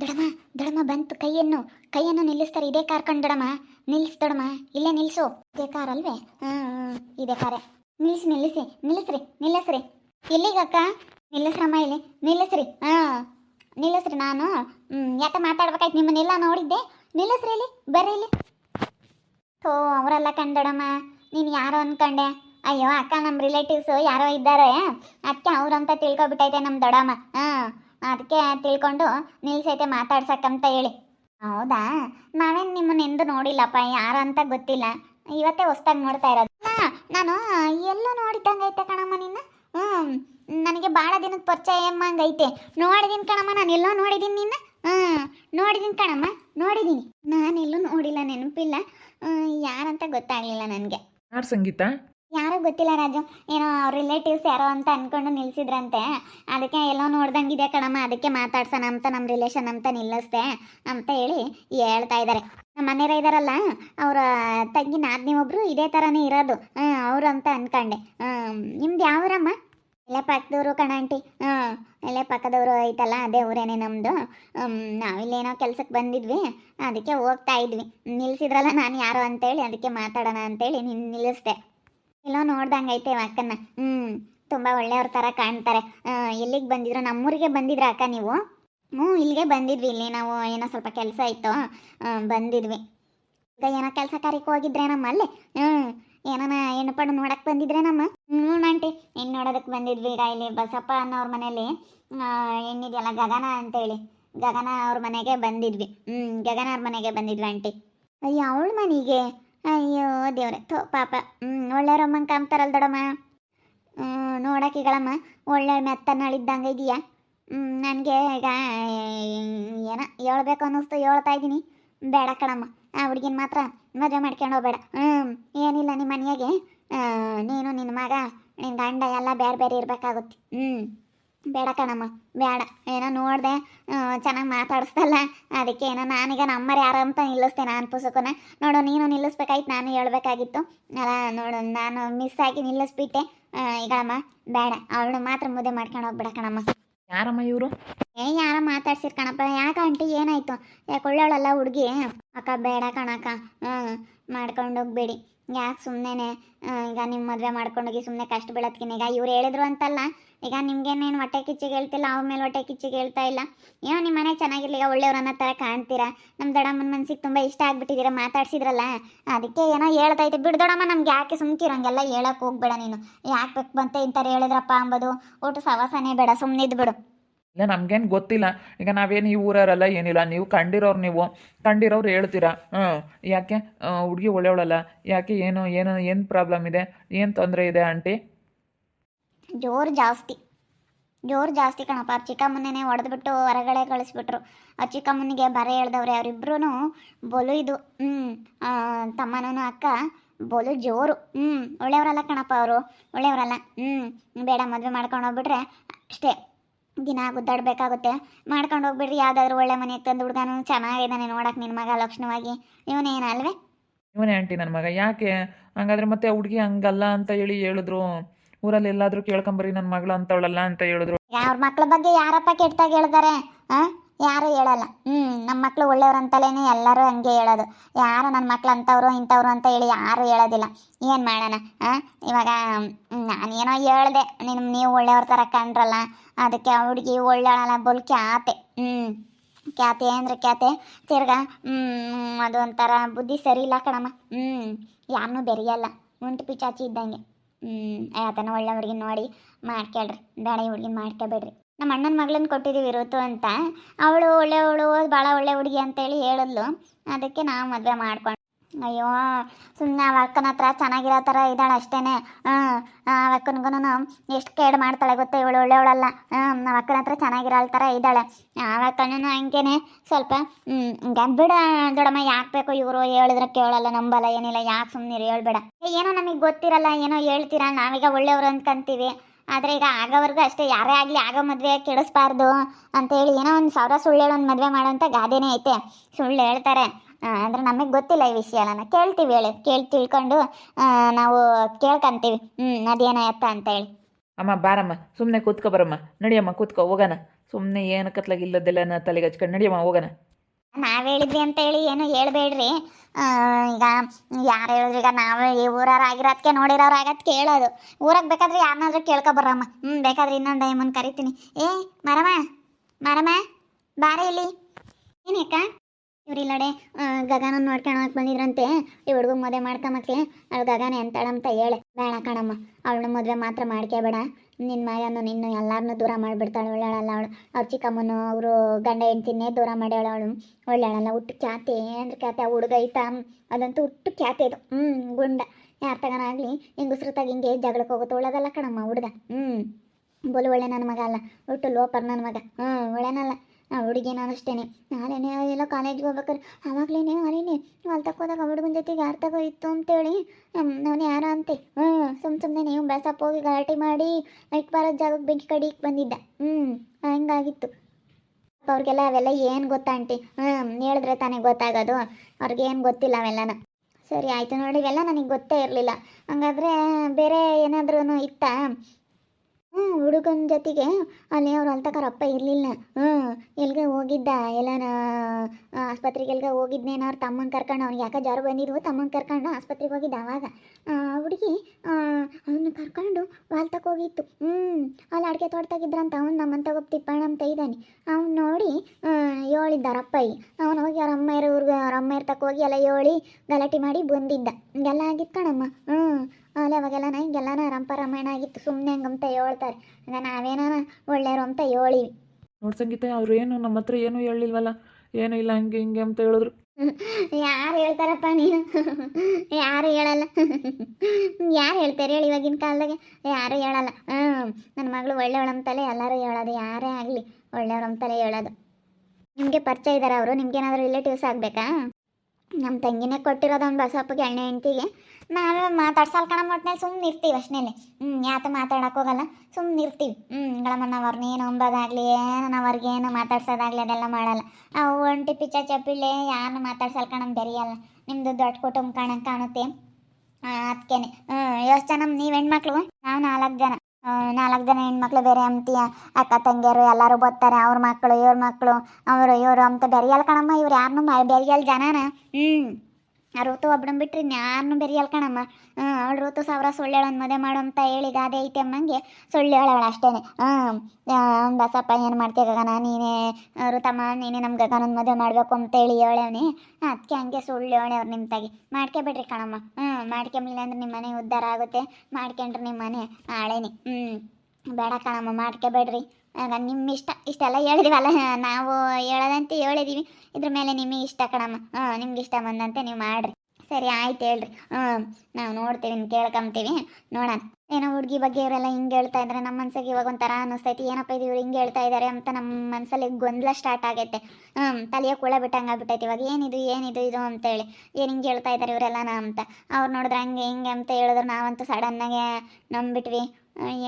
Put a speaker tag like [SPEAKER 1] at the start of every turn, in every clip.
[SPEAKER 1] ದೊಡಮ್ಮ ದಡಮ ಬಂತು, ಕೈಯನ್ನು ಕೈಯನ್ನು ನಿಲ್ಲಿಸ್ತಾರೆ. ಇದೇ ಕಾರ್ ಕಣ್ ದೊಡಮ್ಮ. ನಿಲ್ಲಿಸ್ ದೊಡಮ್ಮ. ಇಲ್ಲೇ ನಿಲ್ಸು. ಇದೇ ಕಾರ್ ಅಲ್ವೇ? ಹ್ಮ್ ಇದೇ ಕಾರೇ. ನಿಲ್ಲಿಸಿ ನಿಲ್ಲಿಸಿ. ನಿಲ್ಲಿಸ್ರಿ ನಿಲ್ಲಿಸ್ರಿ. ಎಲ್ಲಿಗಕ್ಕ ನಿಲ್ಲಿಸ್ರಮ್ಮ ಇಲ್ಲಿ. ನಿಲ್ಲಿಸ್ರಿ. ಹಾ, ನಿಲ್ಲಿಸ್ರಿ ನಾನು. ಯಾಕೆ ಮಾತಾಡ್ಬೇಕಾಯ್ತು ನಿಮ್ಮನ್ನೆಲ್ಲ ನೋಡಿದ್ದೆ? ನಿಲ್ಲಿಸ್ರಿ ಇಲ್ಲಿ, ಬರ್ರಿ ಇಲ್ಲಿ. ಓ ಅವರೆಲ್ಲ ಕಂಡಡಮ್ಮ ನೀನು ಯಾರೋ ಅನ್ಕೊಂಡೆ. ಅಯ್ಯೋ, ಅಕ್ಕ ನಮ್ಮ ರಿಲೇಟಿವ್ಸು ಯಾರೋ ಇದ್ದಾರೆ. ಅದಕ್ಕೆ ಅವ್ರಂತ ತಿಳ್ಕೊಬಿಟ್ಟೈತೆ ನಮ್ಮ ದೊಡಮ್ಮ. ಹಾಂ ಅದಕ್ಕೆ ತಿಳ್ಕೊಂಡು ನಿಲ್ಸೈತೆ ಮಾತಾಡ್ಸಕ್ಕಂತ ಹೇಳಿ. ಹೌದಾ? ನಾವೇನು ನಿಮ್ಮನ್ನ ಎಂದು ನೋಡಿಲ್ಲಪ್ಪ, ಯಾರು ಅಂತ ಗೊತ್ತಿಲ್ಲ. ಇವತ್ತೇ ಹೊಸ್ದಾಗಿ ನೋಡ್ತಾ ಇರೋದು. ನಾನು ಎಲ್ಲೋ ಐತೆ ಕಣಮ್ಮ ನಿನ್ನ. ಹ್ಞೂ ನನಗೆ ಭಾಳ ದಿನದ ಪರಿಚಯ ಎಮ್ಮಂಗೈತೆ ನೋಡಿದೀನಿ ಕಣಮ್ಮ, ನಾನು ಎಲ್ಲೋ ನೋಡಿದ್ದೀನಿ ನಿನ್ನ. ಹ್ಞೂ ನೋಡಿದೀನಿ ಕಣಮ್ಮ ನೋಡಿದ್ದೀನಿ ನಾನೆಲ್ಲೂ ನೋಡಿಲ್ಲ, ನೆನಪಿಲ್ಲ. ಯಾರಂತ ಗೊತ್ತಾಗ್ಲಿಲ್ಲ ನನಗೆ.
[SPEAKER 2] ಯಾರು ಸಂಗೀತ?
[SPEAKER 1] ಯಾರೋ ಗೊತ್ತಿಲ್ಲ ರಾಜು. ಏನೋ ಅವ್ರ ರಿಲೇಟಿವ್ಸ್ ಯಾರೋ ಅಂತ ಅನ್ಕೊಂಡು ನಿಲ್ಸಿದ್ರಂತೆ. ಅದಕ್ಕೆ ಎಲ್ಲೋ ನೋಡ್ದಂಗಿದೆ ಕಣಮ್ಮ ಅದಕ್ಕೆ ಮಾತಾಡ್ಸೋಣ ಅಂತ ನಮ್ಮ ರಿಲೇಷನ್ ಅಂತ ನಿಲ್ಲಿಸ್ದೆ ಅಂತ ಹೇಳಿ ಹೇಳ್ತಾ ಇದ್ದಾರೆ ನಮ್ಮ ಮನೆಯವ್ರ ಇದಾರಲ್ಲ ಅವರ ತಂಗಿ ನಾದ್ನಿ ಒಬ್ರು ಇದೇ ಥರನೇ ಇರೋದು. ಅವರು ಅಂತ ಅನ್ಕೊಂಡೆ. ಹ್ಮ್, ನಿಮ್ದು ಯಾವೂರಮ್ಮ ಇಲ್ಲೇ ಪಕ್ಕದವರು ಕಣಾಂಟಿ ಹಾಂ ಇಲ್ಲೇ ಪಕ್ಕದವರು ಐತಲ್ಲ ಅದೇ ಊರೇನೆ ನಮ್ಮದು ನಾವಿಲ್ಲೇನೋ ಕೆಲಸಕ್ಕೆ ಬಂದಿದ್ವಿ ಅದಕ್ಕೆ ಹೋಗ್ತಾ ಇದ್ವಿ. ನಿಲ್ಸಿದ್ರಲ್ಲ ನಾನು ಯಾರು ಅಂತೇಳಿ ಅದಕ್ಕೆ ಮಾತಾಡೋಣ ಅಂತೇಳಿ ನಿನ್ನ ನಿಲ್ಲಿಸ್ದೆ. ಎಲ್ಲೋ ನೋಡ್ದಂಗೆ ಐತೆ ಅಕ್ಕನ್ನ. ಹ್ಞೂ ತುಂಬ ಒಳ್ಳೆಯವ್ರ ಥರ ಕಾಣ್ತಾರೆ. ಎಲ್ಲಿಗೆ ಬಂದಿದ್ರು, ನಮ್ಮೂರಿಗೆ ಬಂದಿದ್ರ ಅಕ್ಕ ನೀವು? ಹ್ಞೂ, ಇಲ್ಲಿಗೆ ಬಂದಿದ್ವಿ ಇಲ್ಲಿ. ನಾವು ಏನೋ ಸ್ವಲ್ಪ ಕೆಲಸ ಇತ್ತು. ಬಂದಿದ್ವಿ. ಈಗ ಏನೋ ಕೆಲಸ ಕಾರ್ಯಕ್ಕೆ ಹೋಗಿದ್ರೆ ಅಲ್ಲಿ? ಹ್ಞೂ, ಏನನ ಹೆಣ್ಣು ನೋಡಕ್ಕೆ ಬಂದಿದ್ರೇನಮ್ಮ ಹ್ಞೂ, ಆಂಟಿ. ಹೆಣ್ಣು ನೋಡೋದಕ್ಕೆ ಬಂದಿದ್ವಿ. ಈಗ ಇಲ್ಲಿ ಬಸಪ್ಪ ಅನ್ನೋರ ಮನೇಲಿ ಹೆಣ್ಣಿದೆಯಲ್ಲ, ಗಗನ ಅಂತೇಳಿ. ಗಗನ ಅವ್ರ ಮನೆಗೆ ಬಂದಿದ್ವಿ. ಹ್ಞೂ ಗಗನ ಅವ್ರ ಮನೆಗೆ ಬಂದಿದ್ವಿ, ಆಂಟಿ. ಅಯ್ಯೋ, ಅವಳ ಮನೆಗೆ? ಅಯ್ಯೋ ದೇವ್ರೆ ತೋ ಪಾಪ. ಹ್ಞೂ ಒಳ್ಳೆಯವ್ರಮ್ಮಂಗೆ ಕಾಮ್ತಾರಲ್ಲ ದೊಡಮ್ಮ. ಹ್ಞೂ ನೋಡಕ್ಕೀಗಳಮ್ಮ ಒಳ್ಳೆ ಮೆತ್ತನಳಿದ್ದಂಗೆ ಇದೆಯಾ. ನನಗೆ ಈಗ ಏನ, ಹೇಳ್ಬೇಕು ಅನ್ನಿಸ್ತು, ಹೇಳ್ತಾ ಇದ್ದೀನಿ. ಬೇಡ ಕಣಮ್ಮ, ಆ ಹುಡುಗಿನ ಮಾತ್ರ ಮದುವೆ ಮಾಡ್ಕೊಂಡು ಹೋಗ್ಬೇಡ. ಹ್ಞೂ ಏನಿಲ್ಲ ನಿಮ್ಮ ಮನೆಯಾಗೆ. ನೀನು ನಿನ್ನ ಮಗ ನಿನ್ನ ಗಂಡ ಎಲ್ಲ ಬೇರೆ ಬೇರೆ ಇರಬೇಕಾಗುತ್ತೆ. ಹ್ಞೂ ಬೇಡ ಕಣಮ್ಮ ಬೇಡ. ಏನೋ ನೋಡಿದೆ ಚೆನ್ನಾಗಿ ಮಾತಾಡಿಸ್ತಲ್ಲ ಅದಕ್ಕೆ ಏನೋ ನಾನೀಗ ನಮ್ಮರು ಯಾರು ಅಂತ ನಿಲ್ಲಿಸ್ತೆ ನಾನು ಪುಸ್ತಕನ ನೋಡು ನೀನು ನಿಲ್ಲಿಸ್ಬೇಕಾಯ್ತು ನಾನು ಹೇಳ್ಬೇಕಾಗಿತ್ತು. ಅಲ್ಲ ನೋಡು ನಾನು ಮಿಸ್ ಆಗಿ ನಿಲ್ಲಿಸ್ಬಿಟ್ಟೆ. ಈಗಮ್ಮ ಬೇಡ. ಅವಳು ಮಾತ್ರ ಮುದ್ದೆ ಮಾಡ್ಕೊಂಡು ಹೋಗ್ಬೇಡ ಕಣಮ್ಮ.
[SPEAKER 2] ಯಾರಮ್ಮ ಇವರು?
[SPEAKER 1] ಏ ಯಾರ ಮಾತಾಡ್ಸಿರ್ ಕಣಪ್ಪ. ಯಾಕೆ ಆಂಟಿ ಏನಾಯ್ತು? ಯಾಕೆ ಒಳ್ಳೆಯವಳಲ್ಲ ಹುಡುಗಿ? ಅಕ್ಕ ಬೇಡ ಕಣಕ್ಕ. ಹ್ಞೂ ಮಾಡ್ಕೊಂಡು ಹೋಗ್ಬೇಡಿ. ಯಾಕೆ ಸುಮ್ಮನೆ ಈಗ ನಿಮ್ಮ ಮದುವೆ ಮಾಡ್ಕೊಂಡೋಗಿ ಸುಮ್ಮನೆ ಕಷ್ಟ ಬೀಳತ್ಕಿನ ಈಗ ಇವ್ರು ಹೇಳಿದ್ರು ಅಂತಲ್ಲ ಈಗ ನಿಮ್ಗೇನೇನು ಹೊಟ್ಟೆ ಕಿಚ್ಚಿಗೆ ಕೇಳ್ತಿಲ್ಲ ಅವ್ರ ಮೇಲೆ ಹೊಟ್ಟೆ ಕಿಚ್ಚಿಗೆ ಹೇಳ್ತಾ ಇಲ್ಲ. ಏನೋ ನಿಮ್ಮ ಮನೆ ಚೆನ್ನಾಗಿರಲಿ, ಈಗ ಒಳ್ಳೆಯವ್ರು ಅನ್ನೋ ಥರ ಕಾಣ್ತೀರಾ? ನಮ್ಮ ದೊಡ್ಡಮ್ಮನ ಮನ್ಸಿಗೆ ತುಂಬ ಇಷ್ಟ ಆಗ್ಬಿಟ್ಟಿದ್ದೀರಾ ಮಾತಾಡ್ಸಿದ್ರಲ್ಲ? ಅದಕ್ಕೆ ಏನೋ ಹೇಳ್ತೈತೆ ಬಿಡು ದೊಡ್ಡಮ್ಮ, ನಮ್ಗೆ ಯಾಕೆ ಸುಮ್ಕಿರಂಗೆಲ್ಲ ಹೇಳಕ್ಕೆ ಹೋಗ್ಬೇಡ ನೀನು. ಯಾಕೆ ಬೇಕು ಬಂತೆ ಇಂಥವ್ರು ಹೇಳಿದ್ರಪ್ಪ ಅಂಬೋದು. ಊಟ ಸವಾಸನೇ ಬೇಡ ಸುಮ್ಮನಿದ್ದು ಬಿಡು.
[SPEAKER 2] ಇಲ್ಲ, ನಮ್ಗೇನು ಗೊತ್ತಿಲ್ಲ. ಈಗ ನಾವೇನು ಈ ಊರವರಲ್ಲ ಏನಿಲ್ಲ. ನೀವು ಕಂಡಿರೋರು ನೀವು. ಕಂಡಿರೋರು ಹೇಳ್ತೀರಾ. ಯಾಕೆ? ಹುಡುಗಿ ಒಳ್ಳೆಯವಳಲ್ಲ ಯಾಕೆ ಏನು ಏನು ಏನು ಪ್ರಾಬ್ಲಮ್ ಇದೆ? ಏನು ತೊಂದರೆ ಇದೆ, ಆಂಟಿ?
[SPEAKER 1] ಜೋರು ಜಾಸ್ತಿ. ಜೋರು ಜಾಸ್ತಿ ಕಣಪ್ಪ. ಚಿಕ್ಕಮ್ಮನೇ ಹೊಡೆದ್ಬಿಟ್ಟು ಹೊರಗಡೆ ಕಳಿಸ್ಬಿಟ್ರು. ಆ ಚಿಕ್ಕಮ್ಮನಿಗೆ ಬರೆ ಹೇಳ್ದವ್ರೆ. ಅವರಿಬ್ರು ಬೊಲು ಇದು ಹ್ಞೂ ತಮ್ಮನೂ ಅಕ್ಕ, ಬೊಲು ಜೋರು. ಹ್ಞೂ ಒಳ್ಳೆಯವರಲ್ಲ ಕಣಪ್ಪ ಅವರು. ಒಳ್ಳೆಯವರಲ್ಲ. ಹ್ಞೂ ಬೇಡ, ಮದುವೆ ಮಾಡ್ಕೊಂಡು ಹೋಗ್ಬಿಟ್ರೆ ಅಷ್ಟೇ. ದಿನ ಗುದ್ದಾಡಬೇಕಾಗುತ್ತೆ. ಮಾಡ್ಕೊಂಡು ಹೋಗ್ಬಿಡ್ರಿ. ಯಾವುದಾದ್ರೂ ಒಳ್ಳೆ ಮನೆಗೆ ತಂದು ಹುಡ್ಗನು ಚೆನ್ನಾಗಿದ್ದಾನೆ ನೋಡಕ್ಕೆ ನಿನ್ನ ಮಗ ಲಕ್ಷಣವಾಗಿ. ಇವನೇನು ಅಲ್ವೇ?
[SPEAKER 2] ಇವನೇ ಆಂಟಿ ನನ್ನ ಮಗ. ಯಾಕೆ? ಹಂಗಾದ್ರೆ ಮತ್ತೆ ಹುಡುಗಿ ಹಂಗಲ್ಲ ಅಂತ ಹೇಳಿ ಹೇಳಿದ್ರು. ಊರಲ್ಲಿ ಎಲ್ಲಾದ್ರೂ ಕೇಳ್ಕೊಂಬರಿ ನನ್ನ ಮಗಳು ಅಂತವಳಲ್ಲ ಅಂತ ಹೇಳಿದ್ರು.
[SPEAKER 1] ಯಾರ ಮಕ್ಳ ಬಗ್ಗೆ ಯಾರಪ್ಪ ಕೆಟ್ಟಾಗಿ ಹೇಳ್ತಾರೆ ಆ? ಯಾರು ಹೇಳಲ್ಲ. ಹ್ಮ್ ನಮ್ಮ ಮಕ್ಳು ಒಳ್ಳೆಯವ್ರು ಅಂತಲೇನೆ ಎಲ್ಲರೂ ಹಂಗೆ ಹೇಳೋದು. ಯಾರು ನನ್ನ ಮಕ್ಳು ಅಂಥವ್ರು ಇಂಥವ್ರು ಅಂತ ಹೇಳಿ ಯಾರು ಹೇಳೋದಿಲ್ಲ. ಏನು ಮಾಡೋಣ? ಇವಾಗ ನಾನೇನೋ ಹೇಳ್ದೆ. ನಿಮ್ಮ ನೀವು ಒಳ್ಳೆಯವ್ರ ಥರ ಕಂಡ್ರಲ್ಲ. ಅದಕ್ಕೆ ಹುಡುಗಿ ಒಳ್ಳೆಯವಳಲ್ಲ, ಬೋಲ್ ಖ್ಯಾತೆ ಹ್ಞೂ ಖ್ಯಾತೆ ಅಂದ್ರೆ ಖ್ಯಾತೆ ತಿರ್ಗಾ ಅದೊಂಥರ ಬುದ್ಧಿ ಸರಿ ಇಲ್ಲ ಕಣಮ್ಮ. ಹ್ಞೂ ಯಾರನ್ನೂ ಬೆರೆಯಲ್ಲ. ಮುಂಟು ಪಿಚಾಚಿ ಇದ್ದಂಗೆ. ಆತನ ಒಳ್ಳೆ ಹುಡುಗಿನ ನೋಡಿ ಮಾಡ್ಕೊಳ್ರಿ. ಬೇಡ ಈ ಹುಡುಗಿನ ಮಾಡ್ಕೋಬೇಡ್ರಿ. ನಮ್ಮ ಅಣ್ಣನ ಮಗಳನ್ನ ಕೊಟ್ಟಿದ್ದೀವಿ ಋತು ಅಂತ. ಅವಳು ಒಳ್ಳೆ ಒಳ್ಳೆಯವಳು ಭಾಳ ಒಳ್ಳೆ ಹುಡುಗಿ ಅಂತೇಳಿ ಹೇಳಿದ್ಲು. ಅದಕ್ಕೆ ನಾವು ಮದುವೆ ಮಾಡ್ಕೊಂಡು ಅಯ್ಯೋ ಸುಮ್ಮನೆ ಆ ಅಕ್ಕನ ಹತ್ರ ಚೆನ್ನಾಗಿರೋ ಥರ ಇದ್ದಾಳೆ ಅಷ್ಟೇ ಹಾಂ ಅಕ್ಕನಿಗೂ ಎಷ್ಟು ಕೇಡು ಮಾಡ್ತಾಳೆ ಗೊತ್ತಾ ಇವಳು ಒಳ್ಳೆಯವಳಲ್ಲ. ಹಾಂ ನಮ್ಮ ಅಕ್ಕನ ಹತ್ರ ಚೆನ್ನಾಗಿರೋ ಥರ ಇದ್ದಾಳೆ. ಆ ಅಕ್ಕನೂ ಹಂಗೇನೆ ಸ್ವಲ್ಪ ಹ್ಞೂ ಬಿಡ ದೊಡಮ್ಮ, ಯಾಕೆ ಬೇಕು ಇವರು ಹೇಳಿದ್ರೆ ಕೇಳಲ್ಲ, ನಂಬಲ್ಲ, ಏನಿಲ್ಲ, ಯಾಕೆ ಸುಮ್ಮನೆ ಹೇಳ್ಬೇಡ. ಏನೋ ನಮಗೆ ಗೊತ್ತಿರಲ್ಲ, ಏನೋ ಹೇಳ್ತೀರಾ, ನಾವೀಗ ಒಳ್ಳೆಯವರು ಅಂದ್ಕೊಂತೀವಿ ಆದರೆ ಈಗ ಆಗೋವರೆಗೂ ಅಷ್ಟೇ, ಯಾರೇ ಆಗಲಿ ಆಗೋ ಮದುವೆ ಕೆಡಿಸ್ಬಾರ್ದು ಅಂತೇಳಿ ಏನೋ ಒಂದು ಸಾವಿರ ಸುಳ್ಳು ಹೇಳೋ ಒಂದು ಮದುವೆ ಮಾಡೋಂಥ ಗಾದೆನೇ ಐತೆ. ಸುಳ್ಳು ಹೇಳ್ತಾರೆ. ಅಂದ್ರೆ ನಮಗೆ ಗೊತ್ತಿಲ್ಲ ಈ ವಿಷಯ ಎಲ್ಲ ಕೇಳ್ತೀವಿ ಹೇಳಿ. ಕೇಳಿ ತಿಳ್ಕೊಂಡು ನಾವು ಕೇಳ್ಕೊಂತೀವಿ. ಹ್ಞೂ ಅದೇನಾಯತ್ತ ಅಂತ ಹೇಳಿ.
[SPEAKER 2] ಅಮ್ಮ ಬಾರಮ್ಮ. ಸುಮ್ಮನೆ ಕೂತ್ಕೊ ಬರಮ್ಮ. ನಡಿಯಮ್ಮ ಕೂತ್ಕೊ ಹೋಗೋಣ. ಸುಮ್ಮನೆ ಏನು ಕತ್ಲಾಗ ಇಲ್ಲದೆಲ್ಲ ತಲೆಗೆ ಹಚ್ಕೊಂಡು ನಡಿಯಮ್ಮ ಹೋಗೋಣ.
[SPEAKER 1] ನಾವು ಹೇಳಿದ್ವಿ ಅಂತ ಹೇಳಿ ಏನು ಹೇಳ್ಬೇಡ್ರಿ. ಈಗ ಯಾರು ಹೇಳಿದ್ರು ಈಗ ನಾವೇ ಈ ಊರವ್ರು ಆಗಿರೋದಕ್ಕೆ ನೋಡಿರೋರು ಆಗತ್ ಕೇಳೋದು. ಊರಾಗ ಬೇಕಾದ್ರೆ ಯಾರನ್ನಾದ್ರೂ ಕೇಳ್ಕೊ ಬರಮ್ಮ ಹ್ಞೂ ಬೇಕಾದ್ರೆ ಇನ್ನೊಂದು ಡೈಮಂಡ್ ಕರಿತೀನಿ. ಏ ಮರಮ ಮರಮ ಬಾರ ಇಲ್ಲಿ. ಏನಕ್ಕ ಇವ್ರು ಇಲ್ಲಡೆ ಗಗನ ನೋಡ್ಕೊಳಕ್ ಬಂದಿದ್ರಂತೆ. ಈ ಹುಡುಗ ಮದುವೆ ಮಾಡ್ಕೊಂಬಕ್ಕೆ ಅವಳು ಗಗನೆ ಎಂತಾಳಂತ ಹೇಳೆ. ಬೇಡ ಕಣಮ್ಮ, ಅವಳನ್ನ ಮದುವೆ ಮಾತ್ರ ಮಾಡ್ಕೋಬೇಡ. ನಿನ್ನ ಮಗನು ನಿನ್ನ ಎಲ್ಲಾರನ್ನೂ ದೂರ ಮಾಡಿಬಿಡ್ತಾಳೆ, ಒಳ್ಳೆಯಳಲ್ಲ ಅವಳು. ಅವ್ರ ಚಿಕ್ಕಮ್ಮನು ಅವರು ಗಂಡ ಹೆಂಡ್ತಿನೇ ದೂರ ಮಾಡ್ಯಾಳ ಅವಳು. ಒಳ್ಳೆಯಳಲ್ಲ, ಹುಟ್ಟು ಖ್ಯಾತೆ ಅಂದ್ರೆ ಖ್ಯಾತೆ, ಆ ಹುಡುಗ ಐತಾ. ಅದಂತೂ ಹುಟ್ಟು ಖ್ಯಾತೆ ಇದು ಹ್ಞೂ ಗುಂಡ. ಯಾರ ತಗನಾಗಲಿ ಹಿಂಗೆ ಉಸಿರುತ್ತಾಗ ಹಿಂಗೆ ಜಗಳಕ್ಕೆ ಹೋಗುತ್ತೆ. ಒಳ್ಳೇದಲ್ಲ ಕಣಮ್ಮ, ಹುಡುಗ. ಹ್ಞೂ ಬೋಲು ಒಳ್ಳೆ ನನ್ನ ಮಗ ಅಲ್ಲ. ಹುಟ್ಟು ಲೋಪರ್ ನನ್ನ ಮಗ. ಹ್ಞೂ ಒಳ್ಳೆನಲ್ಲ. ಆ ಹುಡುಗಿ ನಾನು ಅಷ್ಟೇನೆ. ನಾನೇನೆ ಎಲ್ಲ ಕಾಲೇಜ್ಗೆ ಹೋಗ್ಬೇಕಾದ್ರೆ ಅವಾಗಲೇನೆ ಅರೇನೆ ಅಲ್ಲಿ ತಕ್ಕೋದಾಗ ಹುಡುಗನ ಜೊತೆಗೆ ಯಾರು ತಗೋ ಇತ್ತು ಅಂತೇಳಿ. ನಾನು ಯಾರ ಅಂತೆ? ಹ್ಞೂ ಸುಮ್ಮ ಸುಮ್ಮನೆ ನೀವು ಬೆಸಪ್ಪ ಹೋಗಿ ಗಲಾಟೆ ಮಾಡಿ ನೈಟ್ ಬರೋ ಜಾಗಕ್ಕೆ ಬೆಂಕಿ ಕಡಿಯಕ್ಕೆ ಬಂದಿದ್ದೆ. ಹ್ಞೂ ಹಂಗಾಗಿತ್ತು. ಅವ್ರಿಗೆಲ್ಲ ಅವೆಲ್ಲ ಏನು ಗೊತ್ತಾ ಆಂಟಿ? ಹ್ಞೂ ಹೇಳಿದ್ರೆ ತಾನೇ ಗೊತ್ತಾಗೋದು. ಅವ್ರಿಗೆ ಏನು ಗೊತ್ತಿಲ್ಲ ಅವೆಲ್ಲನ. ಸರಿ, ಆಯಿತು ನೋಡಿ, ಇವೆಲ್ಲ ನನಗೆ ಗೊತ್ತೇ ಇರಲಿಲ್ಲ. ಹಂಗಾದ್ರೆ ಬೇರೆ ಏನಾದ್ರೂ ಇತ್ತಾ? ಹ್ಞೂ, ಹುಡುಗನ ಜೊತೆಗೆ. ಅಲ್ಲಿ ಅವ್ರು ಅಲ್ತಕರ ಅಪ್ಪ ಇರಲಿಲ್ಲ. ಹ್ಞೂ, ಎಲ್ಗೆ ಹೋಗಿದ್ದ? ಎಲ್ಲನ ಆಸ್ಪತ್ರೆಗೆ ಎಲ್ಗೆ ಹೋಗಿದ್ನೇನೋ ಅವ್ರ ತಮ್ಮನ ಕರ್ಕೊಂಡು ಅವ್ನಿಗೆ ಯಾಕೆ ಜ್ವರ ಬಂದಿದ್ವು, ತಮ್ಮನ ಕರ್ಕೊಂಡು ಆಸ್ಪತ್ರೆಗೆ ಹೋಗಿದ್ದ ಅವಾಗ. ಹುಡುಗಿ ಅವನ್ನ ಕರ್ಕೊಂಡು ವಾಲ್ತಕ್ಕೆ ಹೋಗಿತ್ತು. ಹ್ಞೂ, ಅಲ್ಲಿ ಅಡಿಕೆ ತೋಟದಾಗಿದ್ರಂತ ಅವ್ನು ನಮ್ಮಂತ ಒಬ್ಬ ತಿಪ್ಪಣ್ಣ ಅಂತ ಇದ್ದಾನೆ ಅವ್ನು ನೋಡಿ ಹೇಳಿದ್ದಾರ ಅಪ್ಪಯ್ಯ ಅವನು ಹೋಗಿ ಅವ್ರ ಅಮ್ಮ ಇರೋರ್ಗೆ ಅವ್ರ ಅಮ್ಮ ಇರ್ತಕ್ಕೆ ಹೋಗಿ ಎಲ್ಲ ಹೇಳಿ ಗಲಾಟೆ ಮಾಡಿ ಬಂದಿದ್ದ. ಹಿಂಗೆಲ್ಲ ಆಗಿತ್ತು ಕಣಮ್ಮ. ಹ್ಞೂ ಅಲ್ಲಿ ಅವಾಗೆಲ್ಲ ಹಿಂಗೆಲ್ಲನ ರಂಪ ರಾಮಾಯಣ ಆಗಿತ್ತು ಸುಮ್ಮನೆ ಹಂಗಂತ ಹೇಳ್ತಾರೆ. ಹಂಗ ನಾವೇನಾನ ಒಳ್ಳೆಯರು ಅಂತ ಹೇಳಿವಿ.
[SPEAKER 2] ನೋಡಿ ಸಂಗೀತ ಅವ್ರು ಏನು ನಮ್ಮ ಹತ್ರ ಏನು ಹೇಳಿಲ್ವಲ್ಲ? ಏನು ಇಲ್ಲ ಹಂಗೆ ಹಿಂಗೆ ಅಂತ ಹೇಳಿದ್ರು.
[SPEAKER 1] ಯಾರು ಹೇಳ್ತಾರಪ್ಪ ನೀನು? ಯಾರು ಹೇಳಲ್ಲ? ಯಾರು ಹೇಳ್ತಾರೆ ಹೇಳಿ ಇವಾಗಿನ ಕಾಲದಾಗೆ? ಯಾರು ಹೇಳಲ್ಲ. ಹ್ಞೂ ನನ್ನ ಮಗಳು ಒಳ್ಳೆಯವಳು ಅಂತಲೇ ಎಲ್ಲರೂ ಹೇಳೋದು ಯಾರೇ ಆಗಲಿ ಒಳ್ಳೆಯವ್ರು ಅಂತಲೇ ಹೇಳೋದು. ನಿಮಗೆ ಪರಿಚಯ ಇದ್ದಾರೆ ಅವರು ನಿಮ್ಗೇನಾದರೂ ರಿಲೇಟಿವ್ಸ್ ಆಗಬೇಕಾ? ನಮ್ಮ ತಂಗಿನೇ ಕೊಟ್ಟಿರೋದು ಅವ್ನು ಬಸಪ್ಪಗೆ ಎಣ್ಣೆ ಹೆಂಡ್ತಿಗೆ. ನಾವು ಮಾತಾಡ್ಸಲ್ ಕಣ ಒಟ್ನಲ್ಲಿ ಸುಮ್ಮನೆ ಇರ್ತೀವಿ ಅಷ್ಟೇನೆ ಹ್ಞೂ ಯಾತ ಹೋಗಲ್ಲ ಸುಮ್ಮನೆ ಇರ್ತೀವಿ. ಹ್ಞೂ ಗಳಮ್ಮ ನಾವು ಅವ್ರನ್ನ ಏನು ನಾವು ಅವ್ರಿಗೆ ಏನು ಮಾತಾಡ್ಸೋದಾಗಲಿ ಅದೆಲ್ಲ ಮಾಡಲ್ಲ. ಅವು ಒಂಟಿ ಪಿಚ್ಚ ಚಪ್ಪಿಳೆ ಯಾರನ್ನ ಮಾತಾಡ್ಸಲ್ ಕಣಮ್ ಬೆರೆಯಲ್ಲ. ನಿಮ್ಮದು ದೊಡ್ಡ ಕುಟುಂಬ ಕಾಣಂಗೆ ಕಾಣುತ್ತೆ. ಅದಕ್ಕೇನೆ ಎಷ್ಟು ಜನ, ನೀವು ಹೆಣ್ಮಕ್ಳು, ನಾವು ನಾಲ್ಕು ಜನ. ನಾಲ್ಕು ಜನ ಹೆಣ್ಮಕ್ಳು, ಬೇರೆ ಅಂತೀಯ ಅಕ್ಕ ತಂಗಿಯರು ಎಲ್ಲರೂ ಬರ್ತಾರೆ. ಅವ್ರ ಮಕ್ಕಳು, ಇವ್ರ ಮಕ್ಕಳು. ಅವರು, ಇವರು ಅಂತ ಬೆರೆಯಲ್ಲ ಕಣಮ್ಮ, ಇವ್ರು ಯಾರನ್ನೂ ಬೆರೆಯಲ್ಲ ಜನನ. ಹ್ಞೂ ಆ ಋತು ಒಬ್ಬಳನ್ನ ಬಿಟ್ರೆ ಬೆರಿಯಲ್ ಬೆರೆಯಲ್ಲ ಕಣಮ್ಮ. ಹಾಂ ಅವಳು ಋತು ಸಾವಿರ ಸೊಳ್ಳೆಳನ್ ಮದುವೆ ಮಾಡು ಅಂತ ಹೇಳಿ ಗಾದೆ ಐತೆ ಅಮ್ಮಂಗೆ. ಸುಳ್ಳು ಹೇಳವಳು ಅಷ್ಟೇನೆ ಹಾಂ ಬಸಪ್ಪ ಏನು ಮಾಡ್ತೀಯ ಗಗನ? ನೀನೇ ಋತಮ್ಮ ನೀನೇ ನಮ್ಮ ಗಗನನ ಮದುವೆ ಮಾಡಬೇಕು ಅಂತೇಳಿ ಹಾಂ ಅದಕ್ಕೆ ಹಂಗೆ ಸುಳ್ಳು ಅವ್ರು ನಿಮ್ಮ ತಾಗಿ. ಮಾಡ್ಕೊಬೇಡ್ರಿ ಕಣಮ್ಮ. ಹ್ಞೂ ಮಾಡ್ಕೊಂಬಿಲ್ಲ ಅಂದ್ರೆ ನಿಮ್ಮ ಮನೆ ಉದ್ಧಾರ ಆಗುತ್ತೆ. ಮಾಡ್ಕೊಂಡ್ರೆ ನಿಮ್ಮ ಮನೆ ಹಾಳೇನೆ. ಹ್ಞೂ ಬೇಡ ಕಣಮ್ಮ ಮಾಡ್ಕೊಬೇಡ್ರಿ ನಿಮ್ಮ ಇಷ್ಟ, ಇಷ್ಟೆಲ್ಲ ಹೇಳಿದಿವಲ್ಲ, ನಾವು ಹೇಳೋದಂತೆ ಹೇಳಿದೀವಿ. ಇದ್ರ ಮೇಲೆ ನಿಮಗೆ ಇಷ್ಟ ಕಣಮ್ಮ. ಹಾಂ, ನಿಮ್ಗೆ ಇಷ್ಟ ಬಂದಂತೆ ನೀವು ಮಾಡ್ರಿ. ಸರಿ, ಆಯ್ತು ಹೇಳ್ರಿ. ಹ್ಞೂ ನಾವು ನೋಡ್ತೀವಿ, ನಿಮ್ಗೆ ಕೇಳ್ಕೊಂತೀವಿ. ನೋಡೋಣ. ಏನೋ ಹುಡುಗಿ ಬಗ್ಗೆ ಇವರೆಲ್ಲ ಹಿಂಗೆ ಹೇಳ್ತಾ ಇದ್ದಾರೆ. ನಮ್ಮ ಮನ್ಸಿಗೆ ಇವಾಗ ಒಂಥರ ಅನ್ನಿಸ್ತೈತಿ ಏನಪ್ಪ ಇದು ಇವ್ರು ಹಿಂಗೆ ಹೇಳ್ತಾ ಇದ್ದಾರೆ ಅಂತ ನಮ್ಮ ಮನಸ್ಸಲ್ಲಿ ಗೊಂದಲ ಸ್ಟಾರ್ಟ್ ಆಗೈತೆ. ಹ್ಞೂ ತಲೆಯ ಕುಳ ಬಿಟ್ಟಂಗೆ ಆಗ್ಬಿಟ್ಟೈತೆ. ಇವಾಗ ಏನಿದು ಏನಿದು ಇದು ಅಂತೇಳಿ ಏನು ಹಿಂಗೆ ಹೇಳ್ತಾ ಇದ್ದಾರೆ ಇವರೆಲ್ಲನ ಅಂತ. ಅವ್ರು ನೋಡಿದ್ರೆ ಹಂಗೆ ಹಿಂಗೆ ಅಂತ ಹೇಳಿದ್ರು. ನಾವಂತೂ ಸಡನ್ನಾಗೆ ನಂಬಿಟ್ವಿ.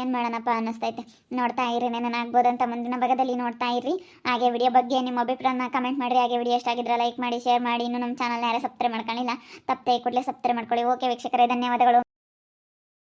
[SPEAKER 1] ಏನು ಮಾಡೋಣಪ್ಪ ಅನ್ನಿಸ್ತೈತೆ. ನೋಡ್ತಾ ಇರಿ ನಾನು ಆಗ್ಬೋದಂತ ಮುಂದಿನ ಭಾಗದಲ್ಲಿ ನೋಡ್ತಾ ಇರಿ. ಹಾಗೆ ವಿಡಿಯೋ ಬಗ್ಗೆ ನಿಮ್ಮ ಅಭಿಪ್ರಾಯನ ಕಮೆಂಟ್ ಮಾಡಿರಿ. ಹಾಗೆ ವಿಡಿಯೋ ಎಷ್ಟಾಗಿದ್ರೆ ಲೈಕ್ ಮಾಡಿ ಶೇರ್ ಮಾಡಿ. ಇನ್ನು ನಮ್ಮ ಚಾನಲ್ ಯಾರೇ ಸಬ್ಸ್ಕ್ರೈಬ್ ಮಾಡ್ಕೊಳ್ಳಿಲ್ಲ ತಪ್ಪದೆ ಕೂಡಲೇ ಸಬ್ಸ್ಕ್ರೈಬ್ ಮಾಡ್ಕೊಳ್ಳಿ. ಓಕೆ ವೀಕ್ಷಕರೇ, ಧನ್ಯವಾದಗಳು.